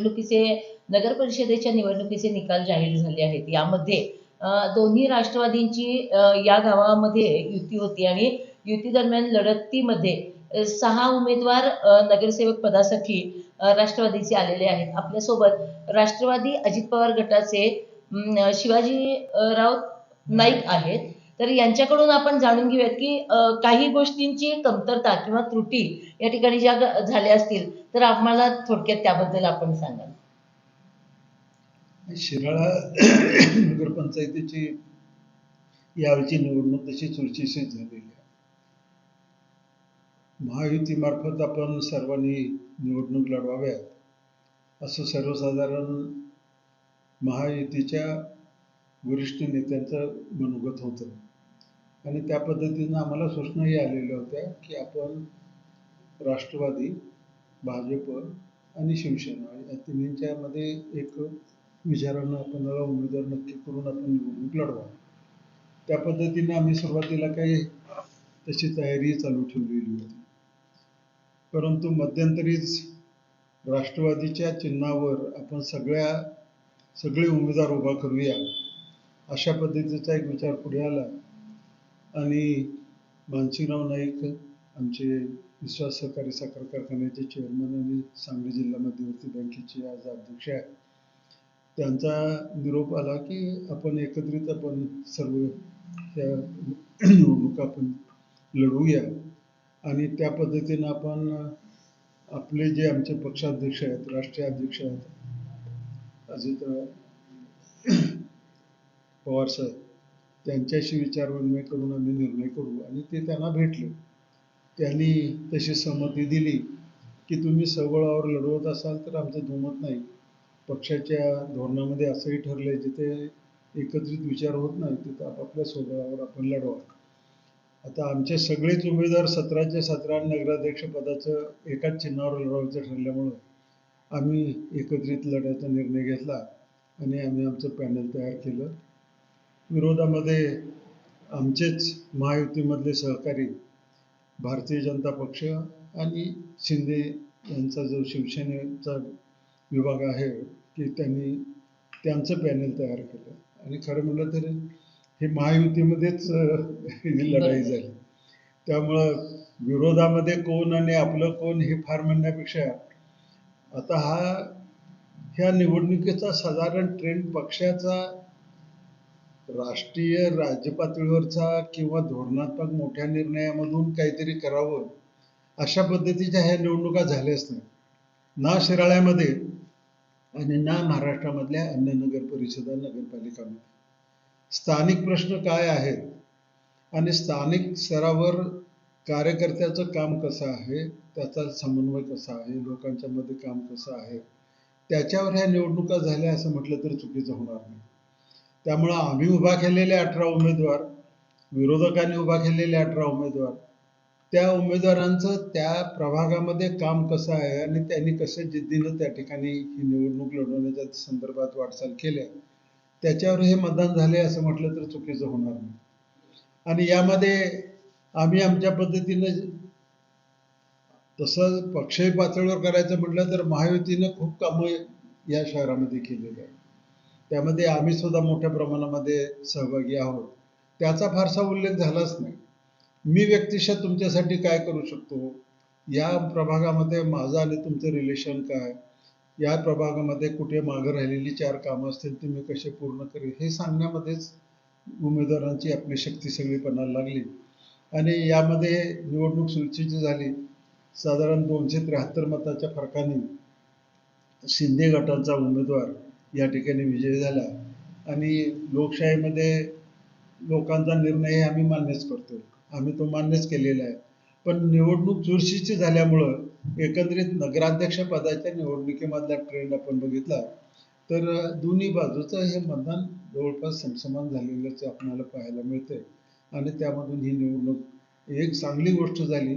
निवडणुकीचे नगर परिषदेच्या निवडणुकीचे निकाल जाहीर झाले आहेत. यामध्ये दोन्ही राष्ट्रवादींची या गावामध्ये युती होती आणि युती दरम्यान लढतीमध्ये सहा उमेदवार नगरसेवक पदासाठी राष्ट्रवादीचे आलेले आहेत. आपल्यासोबत राष्ट्रवादी अजित पवार गटाचे शिवाजी शिवाजीराव नाईक आहेत. तर यांच्याकडून आपण जाणून घेऊयात की काही गोष्टींची कमतरता किंवा त्रुटी या ठिकाणी ज्या झाल्या असतील तर आम्हाला थोडक्यात त्याबद्दल आपण सांगाल. शिराळा नगरपंचायतीची यावेळची निवडणूक तशी चुरशीची झालेली आहे. महायुतीमार्फत आपण सर्वांनी निवडणूक लढवाव्यात असं सर्वसाधारण महायुतीच्या वरिष्ठ नेत्यांचं मनोगत होतं. आणि त्या पद्धतीनं आम्हाला सूचनाही आलेल्या होत्या की आपण राष्ट्रवादी भाजप आणि शिवसेना या तिन्हींच्यामध्ये एक विचारानं आपण उमेदवार नक्की करून आपण निवडणूक लढवा त्या पद्धतीने आम्ही सुरुवातीला काही तशी तयारी चालू ठेवलेली होती. परंतु मध्यंतरीच राष्ट्रवादीच्या चिन्हावर आपण सगळ्या सगळे उमेदवार उभा करूया अशा पद्धतीचा एक विचार पुढे आला. आणि मानसिंगराव नाईक आमचे विश्वास सहकारी साखर कारखान्याचे चेअरमन आणि सांगली जिल्हा मध्यवर्ती बँकेचे आज अध्यक्ष आहेत. त्यांचा निरोप आला की आपण एकत्रित आपण सर्व त्या निवडणुका आपण लढवूया. आणि त्या पद्धतीनं आपण आपले जे आमचे पक्षाध्यक्ष आहेत राष्ट्रीय अध्यक्ष आहेत अजित पवार साहेब त्यांच्याशी विचारविनिमय करून आम्ही निर्णय करू. आणि ते त्यांना भेटले. त्यांनी तशी संमती दिली की तुम्ही सबळावर लढवत असाल तर आमचं दुमत नाही. पक्षाच्या धोरणामध्ये असंही ठरलंय जिथे एकत्रित विचार होत नाही तिथं आपापल्या स्वबळावर आपण लढवा आता आमचे सगळेच उमेदवार सतराच्या सतरा नगराध्यक्ष पदाचं एकाच चिन्हावर लढवायचं ठरल्यामुळं आम्ही एकत्रित लढायचा निर्णय घेतला आणि आम्ही आमचं पॅनल तयार केलं. विरोधामध्ये आमचेच महायुतीमधले सहकारी भारतीय जनता पक्ष आणि शिंदे यांचा जो शिवसेनेचा विभाग आहे की त्यांनी त्यांचं पॅनल तयार केलं. आणि खरं म्हटलं तर हे महायुतीमध्येच ही लढाई झाली. त्यामुळं विरोधामध्ये कोण आणि आपलं कोण हे फार म्हणण्यापेक्षा आता हा ह्या निवडणुकीचा साधारण ट्रेंड पक्षाचा राष्ट्रीय राज्य पातळीवरचा किंवा धोरणात्मक मोठ्या निर्णयामधून काहीतरी करावं अशा पद्धतीच्या ह्या निवडणुका झाल्याच नाही ना शिराळ्यामध्ये आणि ना महाराष्ट्रामधल्या अन्य नगर परिषदा नगरपालिकांमध्ये. स्थानिक प्रश्न काय आहेत आणि स्थानिक स्तरावर कार्यकर्त्याचं काम कसं आहे त्याचा समन्वय कसा आहे लोकांच्या मध्ये काम कसं आहे त्याच्यावर ह्या निवडणुका झाल्या असं म्हटलं तर चुकीचं होणार नाही. त्यामुळं आम्ही उभा केलेले अठरा उमेदवार विरोधकांनी उभा केलेले अठरा उमेदवार. त्या उमेदवारांचं त्या प्रभागामध्ये काम कसं आहे आणि त्यांनी कसं जिद्दीनं त्या ठिकाणी ही निवडणूक लढवण्याच्या संदर्भात वाटचाल केल्या त्याच्यावर हे मतदान झाले असं म्हटलं तर चुकीचं होणार नाही. आणि यामध्ये आम्ही आमच्या पद्धतीनं तसं पक्षही पातळीवर करायचं म्हटलं तर महायुतीनं खूप कामं या शहरामध्ये केलेली आहे त्यामध्ये आम्ही सुद्धा मोठ्या प्रमाणामध्ये सहभागी आहोत. त्याचा फारसा उल्लेख झालाच नाही. मी व्यक्तिशः तुमच्यासाठी काय करू शकतो? या प्रभागामध्ये माझं आणि तुमचं रिलेशन काय? या प्रभागामध्ये कुठे मागं राहिलेली चार कामं असतील ती मी कसे पूर्ण करेल हे सांगण्यामध्येच उमेदवारांची आपली शक्ती सगळी पणाला लागली. आणि यामध्ये निवडणूक सुरक्षेची झाली साधारण दोनशे त्र्याहत्तर मताच्या फरकाने शिंदे गटाचा उमेदवार या ठिकाणी विजय झाला. आणि लोकशाहीमध्ये लोकांचा निर्णय आम्ही मान्यच करतो. आम्ही तो मान्यच केलेला आहे. पण निवडणूक चुरशीची झाल्यामुळं एकंदरीत नगराध्यक्ष पदाच्या निवडणुकीमधला ट्रेंड आपण बघितला तर दोन्ही बाजूचं हे मतदान जवळपास समसमान झालेलंच आपल्याला पाहायला मिळतंय. आणि त्यामधून ही निवडणूक एक चांगली गोष्ट झाली.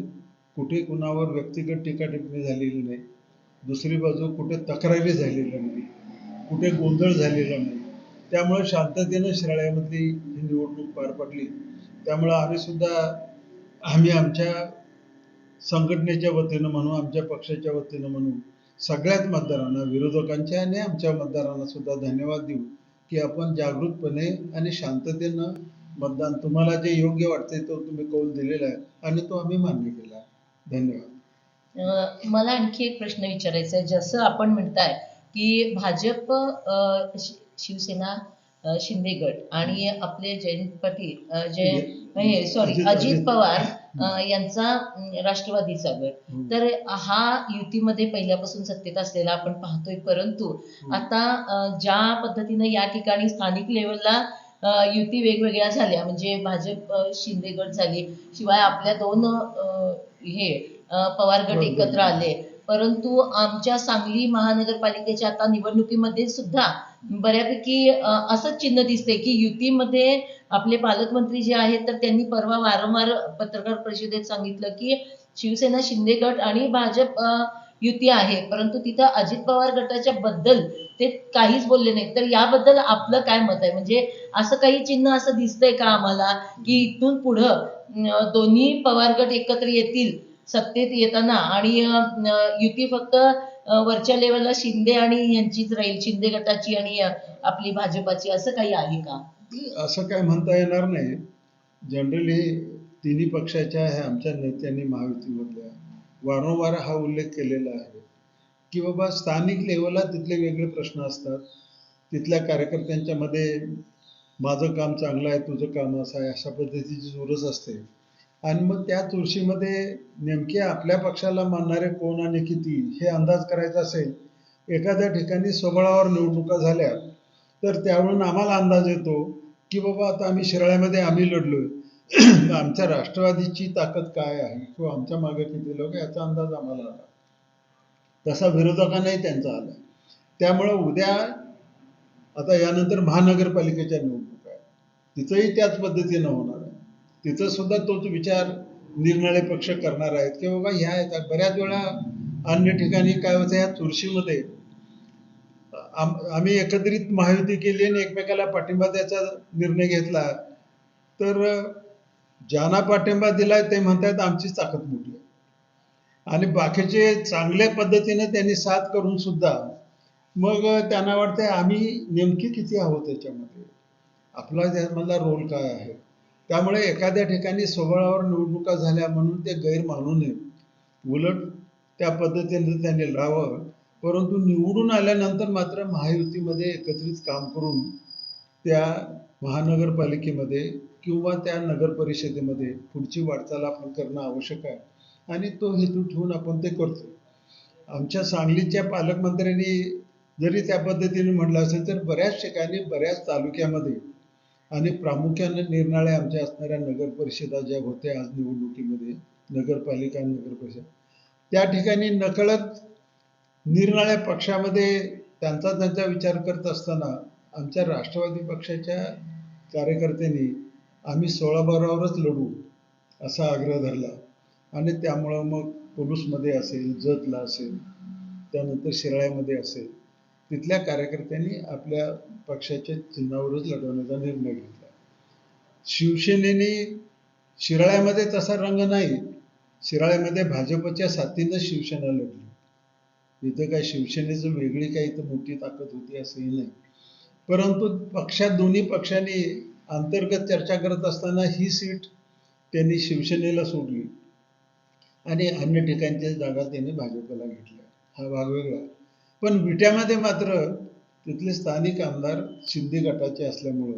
कुठे कुणावर व्यक्तिगत टीका टिप्पणी झालेली नाही. दुसरी बाजू कुठे तक्रारी झालेल्या नाही. कुठे गोंधळ झालेला नाही. त्यामुळे शांततेनं शिराळ्यामधली ही निवडणूक पार पडली. त्यामुळे आम्ही सुद्धा आम्ही आमच्या संघटनेच्या वतीनं म्हणू आमच्या पक्षाच्या वतीनं म्हणू सगळ्याच मतदारांना विरोधकांच्या आणि आमच्या मतदारांना सुद्धा धन्यवाद देऊ की आपण जागृतपणे आणि शांततेनं मतदान तुम्हाला जे योग्य वाटते तो तुम्ही कौल दिलेला आहे आणि तो आम्ही मान्य केला धन्यवाद. मला आणखी एक प्रश्न विचारायचा आहे. जसं आपण म्हणताय की भाजप शिवसेना शिंदे गट आणि आपले जयंत पाटील जय सॉरी अजित- पवार यांचा राष्ट्रवादीचा गट. तर हा युतीमध्ये पहिल्यापासून सत्तेत असलेला आपण पाहतोय. परंतु आता ज्या पद्धतीनं या ठिकाणी स्थानिक लेवलला युती वेगवेगळ्या झाल्या म्हणजे भाजप शिंदे गट झाली शिवाय आपल्या दोन हे पवार गट. एकत्र आले परंतु आमच्या सांगली महानगरपालिकेच्या आता निवडणुकीमध्ये सुद्धा बऱ्यापैकी असंच चिन्ह दिसते की युतीमध्ये आपले पालकमंत्री जे आहेत तर त्यांनी परवा वारंवार पत्रकार परिषदेत सांगितलं की शिवसेना शिंदे गट आणि भाजप युती आहे. परंतु तिथं अजित पवार गटाच्या बद्दल ते काहीच बोलले नाहीत. तर याबद्दल आपलं काय मत आहे? म्हणजे असं काही चिन्ह असं दिसतंय का आम्हाला की इथून पुढं दोन्ही पवार गट एकत्र येतील? सत्तेत येताना आणि युती फक्त वरच्या लेवलला शिंदे आणि यांचीच राहील शिंदे गटाची आणि आपली भाजपाची असं काही आहे का? असं काय म्हणता येणार नाही. जनरली तिन्ही पक्षाच्या ह्या आमच्या नेत्यांनी महायुतीमधल्या वारंवार हा उल्लेख केलेला आहे की बाबा स्थानिक लेवलला तिथले वेगळे प्रश्न असतात. तिथल्या कार्यकर्त्यांच्या मध्ये माझं काम चांगलं आहे तुझं काम असं आहे अशा पद्धतीची जोरच असते. आणि मग त्या चुरशीमध्ये नेमके आपल्या पक्षाला मानणारे कोण आणि किती हे अंदाज करायचा असेल एखाद्या ठिकाणी स्वबळावर निवडणुका झाल्या तर त्यावरून आम्हाला अंदाज येतो की बाबा आता आम्ही शिराळ्यामध्ये आम्ही लढलोय. आमच्या राष्ट्रवादीची ताकद काय आहे किंवा आमच्या मागे किती लोक याचा अंदाज आम्हाला आला तसा विरोधकांनाही त्यांचा आला त्यामुळं उद्या आता यानंतर महानगरपालिकेच्या निवडणुका आहेत. तिथंही त्याच पद्धतीनं होणार तिथं सुद्धा तोच विचार निरनिळे पक्ष करणार आहेत. की बाबा ह्या येतात बऱ्याच वेळा अन्य ठिकाणी काय होतं ह्या चुरशीमध्ये आम- आम्ही एकत्रित महायुती केली आणि एकमेकाला पाठिंबा द्यायचा निर्णय घेतला. तर ज्यांना पाठिंबा दिलाय ते म्हणतात आमची ताकद मोठी आहे. आणि बाकीचे चांगल्या पद्धतीने त्यांनी साथ करून सुद्धा मग त्यांना वाटतंय आम्ही नेमकी किती आहोत त्याच्यामध्ये आपला त्यामधला रोल काय आहे? त्यामुळे एखाद्या ठिकाणी स्वबळावर निवडणुका झाल्या म्हणून ते गैर मानू नये. उलट त्या पद्धतीने त्यांनी राहावं परंतु निवडून आल्यानंतर मात्र महायुतीमध्ये एकत्रित काम करून त्या महानगरपालिकेमध्ये किंवा त्या नगर परिषदेमध्ये पुढची वाटचाल आपण करणं आवश्यक आहे आणि तो हेतू ठेवून आपण ते करतो आमच्या सांगलीच्या पालकमंत्र्यांनी जरी त्या पद्धतीने म्हटलं असेल तर बऱ्याच ठिकाणी बऱ्याच तालुक्यामध्ये आणि प्रामुख्याने निरनिराळ्या आमच्या असणाऱ्या नगर परिषदा ज्या होत्या आज निवडणुकीमध्ये नगरपालिका आणि नगर परिषद त्या ठिकाणी नकळत निरनिराळ्या पक्षामध्ये त्यांचा त्यांचा विचार करत असताना आमच्या राष्ट्रवादी पक्षाच्या कार्यकर्त्यांनी आम्ही सोळा बारावरच लढू असा आग्रह धरला. आणि त्यामुळं मग पोलूसमध्ये असेल जतला असेल त्यानंतर शिराळ्यामध्ये असेल तिथल्या कार्यकर्त्यांनी आपल्या पक्षाच्या चिन्हावरच लढवण्याचा निर्णय घेतला. शिवसेनेने शिराळ्यामध्ये तसा रंग नाही. शिराळ्यामध्ये भाजपच्या साथीनं शिवसेना लढली. इथं काय शिवसेनेचं वेगळी काही इथं मोठी ताकद होती असंही नाही. परंतु पक्षात दोन्ही पक्षांनी अंतर्गत चर्चा करत असताना ही सीट त्यांनी शिवसेनेला सोडली. आणि अन्य ठिकाणच्या जागा त्यांनी भाजपला घेतल्या. हा भाग वेगळा. पण विट्यामध्ये मात्र तिथले स्थानिक आमदार शिंदे गटाचे असल्यामुळं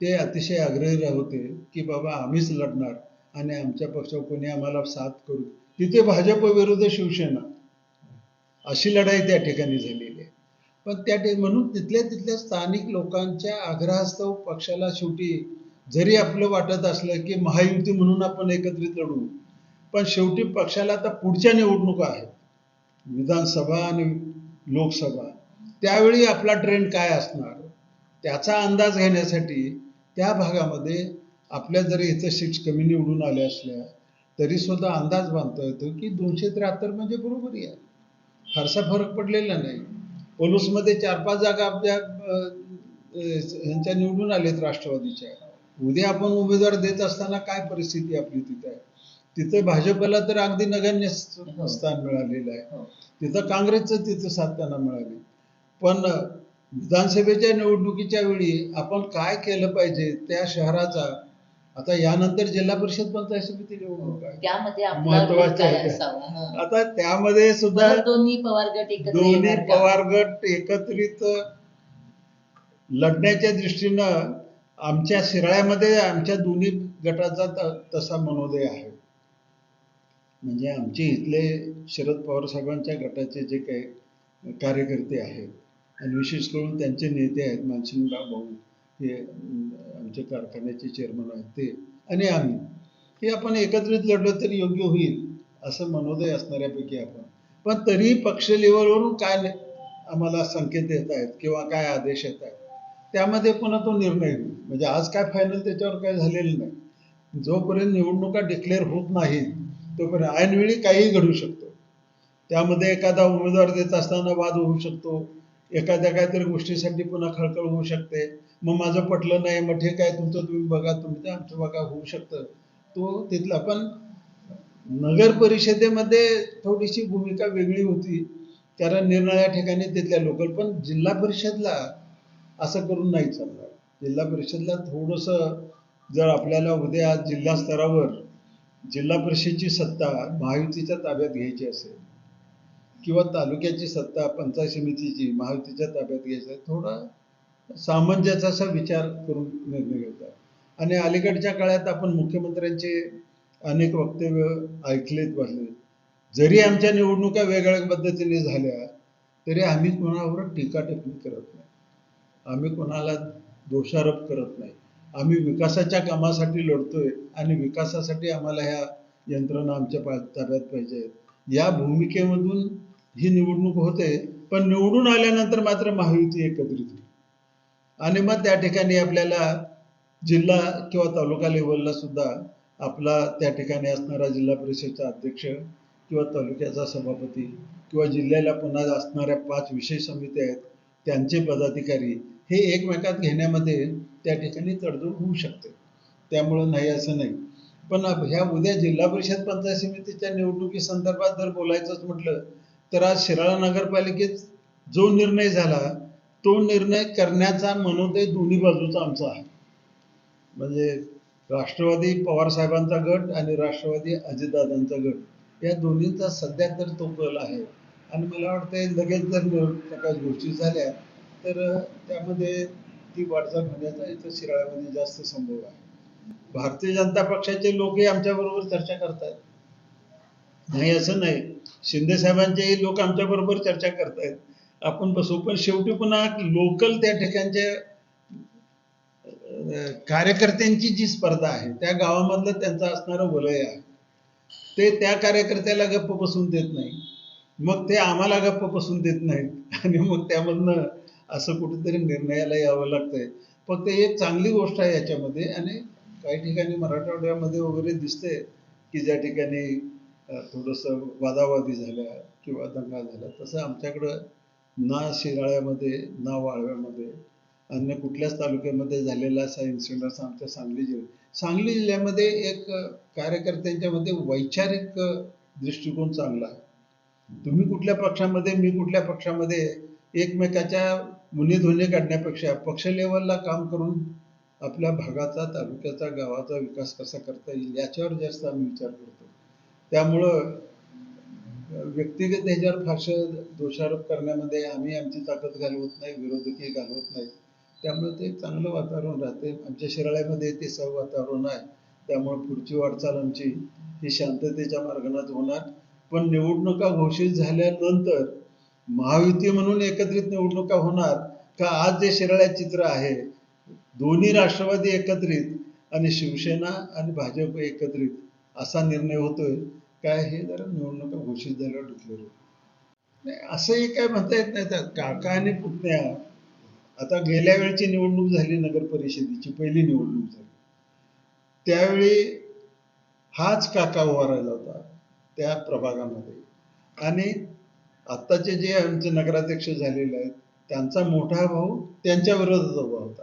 ते अतिशय आग्रही होते की बाबा आम्हीच लढणार आणि आमच्या पक्षावर कोणी आम्हाला साथ करू. तिथे भाजप विरुद्ध शिवसेना. अशी लढाई त्या ठिकाणी झालेली आहे. पण त्या म्हणून तिथल्या तिथल्या स्थानिक लोकांच्या आग्रहास्तव पक्षाला शेवटी जरी आपलं वाटत असलं की महायुती म्हणून आपण एकत्रित लढू पण शेवटी पक्षाला आता पुढच्या निवडणुका आहेत. विधानसभा आणि लोकसभा. त्यावेळी आपला ट्रेंड काय असणार? त्याचा अंदाज घेण्यासाठी त्या भागामध्ये आपल्या जरी इथं सीट्स कमी निवडून आल्या असल्या तरी सुद्धा अंदाज बांधता येतो की दोनशे त्र्याहत्तर म्हणजे बरोबरी आहे फारसा फरक पडलेला नाही. पोलूसमध्ये चार पाच जागा आपल्या ह्यांच्या निवडून आलेत राष्ट्रवादीच्या. उद्या आपण उमेदवार देत असताना काय परिस्थिती आपली तिथे? आहे तिथं भाजपला तर अगदी नगण्य. स्थान मिळालेलं आहे हो. तिथं काँग्रेसचं तिथं साथ त्यांना मिळाली पण विधानसभेच्या निवडणुकीच्या वेळी आपण काय केलं पाहिजे त्या शहराचा आता यानंतर जिल्हा परिषद पंचायत समिती निवडणूक आहे महत्वाचं. आता त्यामध्ये सुद्धा दोन्ही पवार गट दोन्ही? पवार गट एकत्रित लढण्याच्या दृष्टीनं आमच्या शिराळ्यामध्ये आमच्या दोन्ही गटाचा तसा मनोदय आहे म्हणजे आमचे इथले शरद पवार साहेबांच्या गटाचे जे काही कार्यकर्ते आहेत आणि विशेष करून त्यांचे नेते आहेत मानसिंगराव भाऊ हे आमचे आमच्या कारखान्याचे चेअरमन आहेत ते आणि आम्ही. हे आपण एकत्रित लढलो तरी योग्य होईल असं मनोदय असणाऱ्यापैकी आपण. पण तरीही पक्ष लेवलवरून काय आम्हाला संकेत येत आहेत किंवा काय आदेश येत आहेत त्यामध्ये पुन्हा तो निर्णय होईल. म्हणजे आज काय फायनल त्याच्यावर काय झालेलं नाही. जोपर्यंत निवडणुका डिक्लेअर होत नाहीत तोपर्यंत ऐनवेळी काहीही घडू शकतो. त्यामध्ये एखादा उमेदवार देत असताना वाद होऊ शकतो. एखाद्या काहीतरी गोष्टीसाठी पुन्हा खळखळ होऊ शकते. मग माझं पटलं नाही मग ठीक आहे तुमचं तुम्ही बघा तुम्ही ते आमचं बघा होऊ शकतं. तो तिथला पण नगर परिषदेमध्ये थोडीशी भूमिका वेगळी होती. कारण निरनिळ्या ठिकाणी तिथल्या लोकल पण जिल्हा परिषदला असं करून नाही चालणार. जिल्हा परिषदला थोडंसं जर आपल्याला उद्या जिल्हा स्तरावर जिल्हा परिषदची सत्ता महायुतीच्या ताब्यात घ्यायची असेल किंवा तालुक्याची सत्ता पंचायत समितीची महायुतीच्या ताब्यात घ्यायची थोडा थोडा सामंजस्याचा विचार करून निर्णय घेतात आणि अलीकडच्या काळात आपण मुख्यमंत्र्यांचे अनेक वक्तव्य ऐकलेत बसले जरी आमच्या निवडणुका वेगळ्या पद्धतीने झाल्या तरी आम्ही कोणावर टीका टिप्पणी करत नाही. आम्ही कोणाला दोषारोप करत नाही. आम्ही विकासाच्या कामासाठी लढतोय आणि विकासासाठी आम्हाला ह्या यंत्रणा आमच्या पा- ताब्यात पाहिजे. या भूमिकेमधून ही निवडणूक होते पण निवडून आल्यानंतर मात्र महायुती एकत्रित होईल. आणि मग त्या ठिकाणी आपल्याला जिल्हा किंवा तालुका लेवलला सुद्धा आपला त्या ठिकाणी असणारा जिल्हा परिषदचा अध्यक्ष किंवा तालुक्याचा सभापती किंवा जिल्ह्याला पुन्हा असणाऱ्या पाच विषय समित्या आहेत त्यांचे पदाधिकारी हे एकमेकात घेण्यामध्ये त्या ठिकाणी तडजोड होऊ शकते. त्यामुळं नाही असं नाही. पण ह्या उद्या जिल्हा परिषद पंचायत समितीच्या निवडणुकी संदर्भात जर बोलायचंच म्हटलं तर आज शिराळा नगरपालिकेत जो निर्णय झाला तो निर्णय करण्याचा मनोदय दोन्ही बाजूचा आमचा आहे. म्हणजे राष्ट्रवादी पवार साहेबांचा गट आणि राष्ट्रवादी अजितदादांचा गट या दोन्हीचा सध्या तर तो कल आहे. आणि मला वाटतंय लगेच जर निवडणुका काही गोष्टी झाल्या तर त्यामध्ये ती वाटचाल होण्याचा इथं शिराळ्यामध्ये जास्त संभव आहे. भारतीय जनता पक्षाचे लोकही आमच्या बरोबर चर्चा करतायत. नाही असं नाही. शिंदे साहेबांचेही लोक आमच्या बरोबर चर्चा करतायत. आपण बसू पण शेवटी पुन्हा लोकल त्या ठिकाणच्या कार्यकर्त्यांची जी स्पर्धा आहे त्या गावामधलं त्यांचं असणारं वलय आहे. ते त्या कार्यकर्त्याला गप्प बसून देत नाही मग ते आम्हाला गप्प बसून देत नाहीत. आणि मग त्यामधनं असं कुठेतरी निर्णयाला यावं लागतंय. फक्त एक चांगली गोष्ट आहे याच्यामध्ये आणि काही ठिकाणी मराठवाड्यामध्ये वगैरे दिसते की ज्या ठिकाणी थोडंसं वादावादी झाल्या किंवा दंगा झाला. तसं आमच्याकडं ना शिराळ्यामध्ये ना वाळव्यामध्ये अन्य कुठल्याच तालुक्यामध्ये झालेला असा इन्सिडन्स असा आमच्या सांगली जिल्ह्यात. सांगली जिल्ह्यामध्ये एक कार्यकर्त्यांच्यामध्ये कार्यकर्त्यांच्या मध्ये वैचारिक दृष्टिकोन चांगला आहे. तुम्ही कुठल्या पक्षामध्ये मी कुठल्या पक्षामध्ये एकमेकाच्या मुनीध्वनी काढण्यापेक्षा पक्ष लेवलला काम करून आपल्या भागाचा तालुक्याचा गावाचा विकास कसा करता येईल याच्यावर जास्त आम्ही विचार करतो. त्यामुळं व्यक्तिगत ह्याच्यावर फारसं दोषारोप करण्यामध्ये आम्ही आमची ताकद घालवत नाही विरोधकही घालवत नाही. त्यामुळे ते चांगलं वातावरण राहते. आमच्या शिराळ्यामध्ये ते सर्व वातावरण आहे. त्यामुळे पुढची वाटचाल आमची ही शांततेच्या मार्गानेच होणार. पण निवडणुका घोषित झाल्यानंतर महायुती म्हणून एकत्रित निवडणुका होणार का आज जे शिराळ्यात चित्र आहे दोन्ही राष्ट्रवादी एकत्रित आणि शिवसेना आणि भाजप एकत्रित असा निर्णय होतोय? काय हे जरा निवडणुका घोषित झाल्यावर डिक्लेअर नाही असंही काय म्हणता येत नाही. त्यात काका आणि पुतण्या आता गेल्या वेळची निवडणूक झाली नगर परिषदेची पहिली निवडणूक झाली. त्यावेळी हाच काका उभा राहिला होता त्या प्रभागामध्ये. आणि आत्ताचे जे आमचे नगराध्यक्ष झालेले आहेत त्यांचा मोठा भाऊ त्यांच्या विरोधात उभा होता.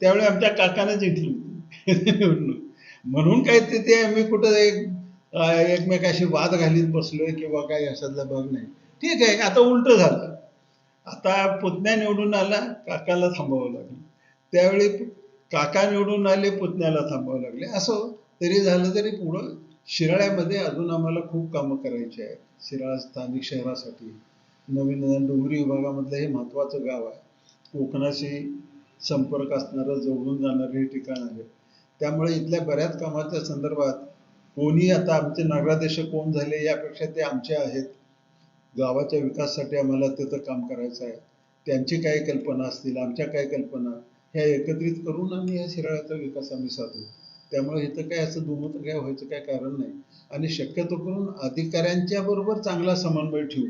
त्यावेळी आमच्या काकाने जिंकली होती. म्हणून काय ते आम्ही कुठं एक एकमेकाशी वाद घालीत बसलोय किंवा काही अशातला भाग नाही. ठीक आहे आता उलट झालं. आता पुतण्या निवडून आला काकाला थांबावं लागलं. त्यावेळी काका निवडून आले पुतण्याला थांबावं लागले. असो तरी झालं तरी पुढं शिराळ्यामध्ये अजून आम्हाला खूप कामं करायची आहेत. शिराळा स्थानिक शहरासाठी. नवीन डोंगरी विभागामधलं हे महत्त्वाचं गाव आहे. कोकणाशी संपर्क असणारं जवळून जाणारं हे ठिकाण आहे. त्यामुळे इथल्या बऱ्याच कामाच्या संदर्भात कोणी आता आमचे नगराध्यक्ष कोण झाले यापेक्षा ते आमचे आहेत. गावाच्या विकासासाठी आम्हाला तिथं काम करायचं आहे. त्यांची काय कल्पना असतील आमच्या काय कल्पना ह्या एकत्रित करून आम्ही या शिराळ्याचा विकास आम्ही साधू. त्यामुळे इथं काय असं दुमत काय व्हायचं काय कारण नाही. आणि शक्यतो करून अधिकाऱ्यांच्या बरोबर चांगला समन्वय ठेवू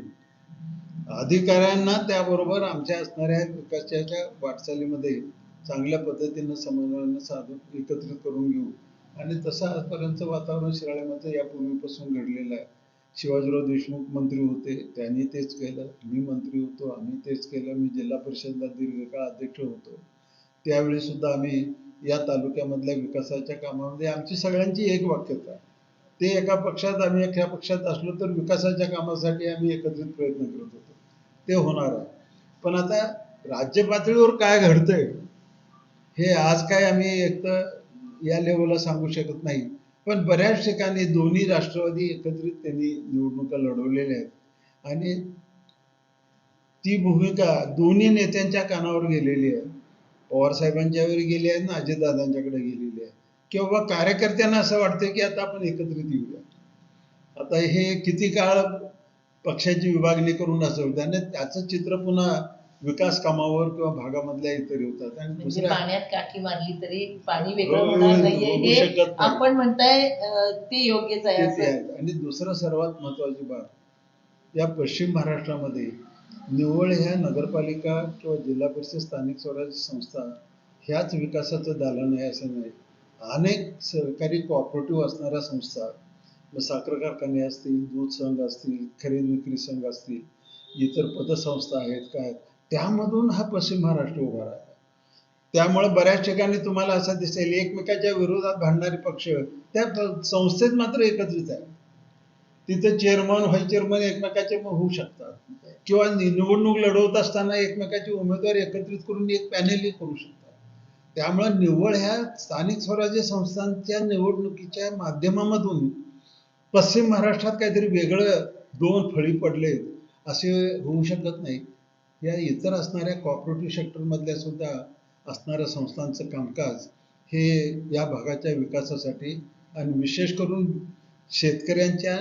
अधिकाऱ्यांना त्याबरोबर आमच्या असणाऱ्या विकासाच्या वाटचालीमध्ये चांगल्या पद्धतीनं समन्वयानं साधून एकत्रित करून घेऊ आणि तसं आजपर्यंत वातावरण शिराळ्यामध्ये यापूर्वीपासून घडलेलं आहे. शिवाजीराव देशमुख मंत्री होते त्यांनी तेच केलं मी मंत्री होतो आम्ही तेच केलं मी जिल्हा परिषदला दीर्घकाळ अध्यक्ष होतो. त्यावेळी सुद्धा आम्ही या तालुक्यामधल्या विकासाच्या कामामध्ये आमची सगळ्यांची एक वाक्यता ते एका पक्षात आम्ही एका पक्षात असलो तर विकासाच्या कामासाठी आम्ही एकत्रित प्रयत्न करत होतो. ते होणार आहे. पण आता राज्य पातळीवर काय घडतंय हे आज काय आम्ही एक तर या लेवलला सांगू शकत नाही. पण बऱ्याच ठिकाणी दोन्ही राष्ट्रवादी एकत्रित त्यांनी निवडणुका लढवलेल्या आहेत. आणि ती भूमिका दोन्ही नेत्यांच्या कानावर गेलेली आहे. पवार साहेबांच्या वेळी गेली आहे ना अजितदादांच्याकडे गेलेली आहे किंवा कार्यकर्त्यांना असं वाटतं की आता आपण एकत्रित येऊया. आता हे किती काळ पक्षाची विभागणी करून असं होतं आणि त्याचं चित्र पुन्हा विकास कामावर किंवा भागामधल्या इतर होतात आणि म्हणजे दुसऱ्या पाण्यात काठी मारली तरी पाणी वेगळं होणार नाहीये. आपण म्हणताय ते योग्यच आहे आहेत आणि दुसरं सर्वात महत्वाची बाब या पश्चिम महाराष्ट्रामध्ये निव्वळ ह्या नगरपालिका किंवा जिल्हा परिषद स्थानिक स्वराज्य संस्था ह्याच विकासाचं दालन आहे असं नाही. अनेक सरकारी कॉपरेटिव्ह असणाऱ्या संस्था मग साखर कारखाने असतील दूध संघ असतील खरेदी विक्री संघ असतील इतर पतसंस्था आहेत काय त्यामधून हा पश्चिम महाराष्ट्र उभा राहिला. त्यामुळे बऱ्याच ठिकाणी तुम्हाला असं दिसेल एकमेकाच्या विरोधात भांडणारे पक्ष त्या संस्थेत मात्र एकत्रित आहे तिथं चेअरमन व्हाईस चेअरमन एकमेकाचे मग होऊ शकतात. किंवा निवडणूक लढवत असताना एकमेकाचे उमेदवार एकत्रित करून एक पॅनेलही करू शकतात. त्यामुळे निव्वळ ह्या स्थानिक स्वराज्य संस्थांच्या निवडणुकीच्या माध्यमामधून पश्चिम महाराष्ट्रात काहीतरी वेगळं दोन फळी पडले असे होऊ शकत नाही. या इतर असणाऱ्या कॉपरेटिव्ह सेक्टरमधल्या सुद्धा असणाऱ्या संस्थांचं कामकाज हे या भागाच्या विकासासाठी आणि विशेष करून शेतकऱ्यांच्या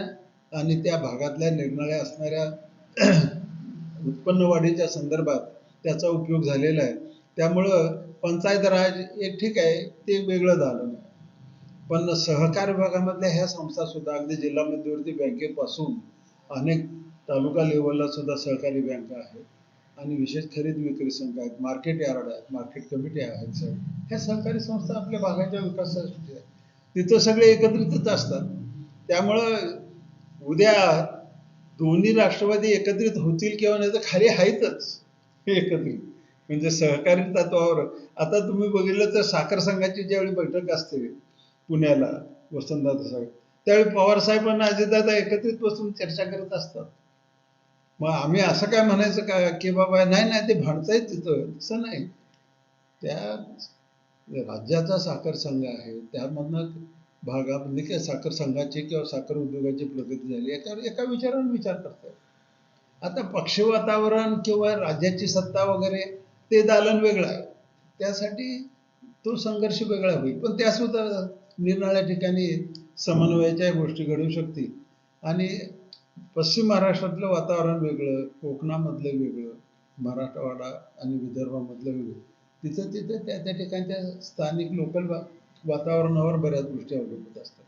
आणि त्या भागातल्या निर्णया असणाऱ्या उत्पन्न वाढीच्या संदर्भात त्याचा उपयोग झालेला आहे. त्यामुळं पंचायत राज एक ठीक आहे ते वेगळं झालं. नाही पण सहकार विभागामधल्या ह्या संस्था सुद्धा अगदी जिल्हा मध्यवर्ती बँकेपासून अनेक तालुका लेवलला सुद्धा सहकारी बँका आहेत. आणि विशेष खरेदी विक्री संघ आहेत मार्केट यार्ड आहेत मार्केट कमिटी आहेत. सर ह्या सहकारी संस्था आपल्या भागाच्या विकासासाठी आहेत. तिथं सगळे एकत्रितच असतात. त्यामुळं उद्या दोन्ही राष्ट्रवादी एकत्रित होतील किंवा नाही तर खाली आहेतच. हे एकत्रित. म्हणजे सहकारी तत्वावर आता तुम्ही बघितलं तर साखर संघाची ज्यावेळी बैठक असते पुण्याला वसंतदादा साहेब त्यावेळी पवार साहेब आणि अजितदादा एकत्रित बसून चर्चा करत असतात. मग आम्ही असं काय म्हणायचं का की बाबा नाही नाही ते भांडतायत तिथं. तसं नाही. त्या राज्याचा साखर संघ आहे त्यामधनं भागामध्ये म्हणजे काय साखर संघाची किंवा साखर उद्योगाची प्रगती झाली याच्यावर एका विचारावर विचार करतात आता पक्ष वातावरण किंवा राज्याची सत्ता वगैरे ते दालन वेगळं आहे. त्यासाठी तो संघर्ष वेगळा होईल. पण त्या सुद्धा निरनिराळ्या ठिकाणी समन्वयाच्या गोष्टी घडू शकतील. आणि पश्चिम महाराष्ट्रातलं वातावरण वेगळं कोकणामधलं वेगळं मराठवाडा आणि विदर्भामधलं वेगळं. तिथं तिथं त्या त्या ठिकाणच्या स्थानिक लोकल वातावरणावर बऱ्याच गोष्टी अवलंबून असतात.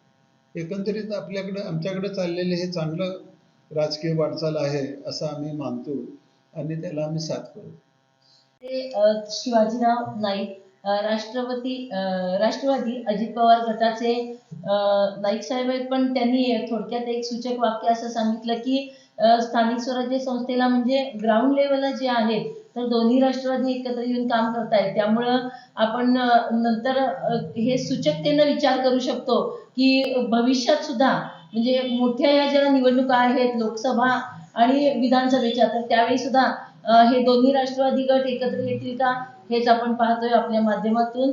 एकंदरीत आपल्याकडे आमच्याकडे चाललेले हे चांगलं राजकीय वाटचाल आहे असं आम्ही मानतो आणि त्याला आम्ही साथ करू. ते शिवाजीराव नाईक राष्ट्रपती राष्ट्रवादी अजित पवार गटाचे नाईक साहेब आहेत पण त्यांनी थोडक्यात एक सूचक वाक्य असं सांगितलं की स्थानिक स्वराज्य संस्थेला म्हणजे ग्राउंड लेवलला जे आहेत तर दोन्ही राष्ट्रवादी एकत्र येऊन काम करतायत. त्यामुळं आपण नंतर हे सूचकतेनं विचार करू शकतो की भविष्यात सुद्धा म्हणजे मोठ्या या ज्या निवडणुका आहेत लोकसभा आणि विधानसभेच्या तर त्यावेळी सुद्धा हे दोन्ही राष्ट्रवादी गट एकत्र येतील का हेच आपण पाहतोय आपल्या माध्यमातून.